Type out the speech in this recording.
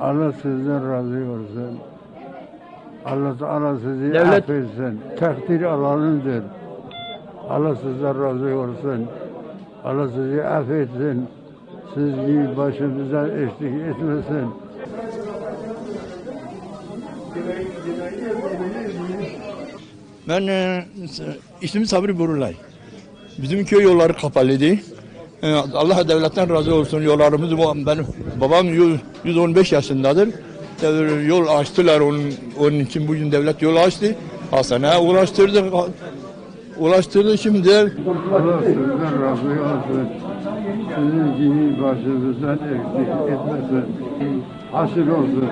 Allah sizden razı olsun. Allah Teala sizi Devlet... affetsin. Takdir alanındır. Allah sizden razı olsun. Allah sizi affetsin. Siz gibi başımızdan eşlik etmesin. Ben e, ismim Sabri Burulay. Bizim köy yolları kapalıydı. E, Allah devletten razı olsun yollarımız benim babam yüz- 115 yaşındadır. Yol açtılar onun, onun için bugün devlet yol açtı. Hastaneye ulaştırdı. Ulaştırdı şimdi Allah sizden razı olsun. Sizin gibi başımızdan eksik etmesin. Hasil olsun.